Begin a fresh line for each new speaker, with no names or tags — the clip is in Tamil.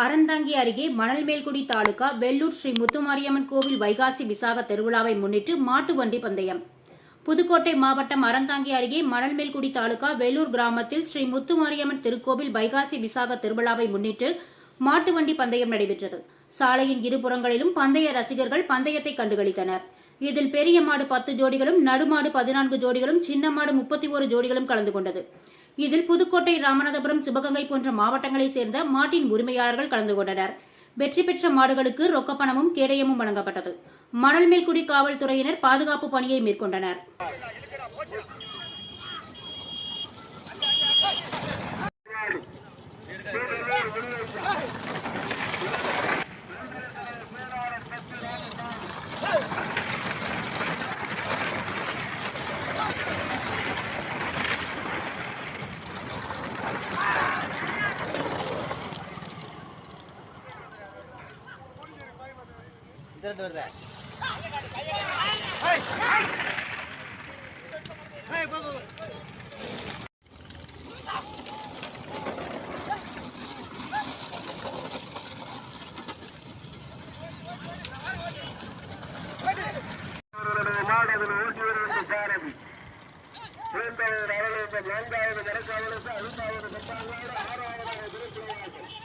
அறந்தாங்கி அருகே மணல்மேல்குடி தாலுகா வெள்ளூர் ஸ்ரீ முத்துமாரியம்மன் கோவில் வைகாசி விசாக திருவிழாவை முன்னிட்டு மாட்டு வண்டி பந்தயம். புதுக்கோட்டை மாவட்டம் அறந்தாங்கி அருகே மணல்மேல்குடி தாலுகா வெள்ளூர் கிராமத்தில் ஸ்ரீ முத்துமாரியம்மன் திருக்கோவில் வைகாசி விசாக திருவிழாவை முன்னிட்டு மாட்டு வண்டி பந்தயம் நடைபெற்றது. சாலையின் இருபுறங்களிலும் பந்தய ரசிகர்கள் பந்தயத்தை கண்டுகளித்தனர். இதில் பெரிய மாடு பத்து ஜோடிகளும் நடுமாடு பதினான்கு ஜோடிகளும் சின்ன மாடு முப்பத்தி ஒரு ஜோடிகளும் கலந்து கொண்டது. இதில் புதுக்கோட்டை ராமநாதபுரம் சிவகங்கை போன்ற மாவட்டங்களைச் சேர்ந்த மாட்டின் உரிமையாளர்கள் கலந்து கொண்டனர். வெற்றி பெற்ற மாடுகளுக்கு ரொக்கப்பணமும் கேடயமும் வழங்கப்பட்டது. மணல்மேல்குடி காவல்துறையினர் பாதுகாப்பு பணியை மேற்கொண்டனர்.
திருட்டு வருதா.
மாடதில் நான்காவது மரக்காவலுக்கு ஐந்தாவது பத்தாங்காடு ஆறாவது திருப்பி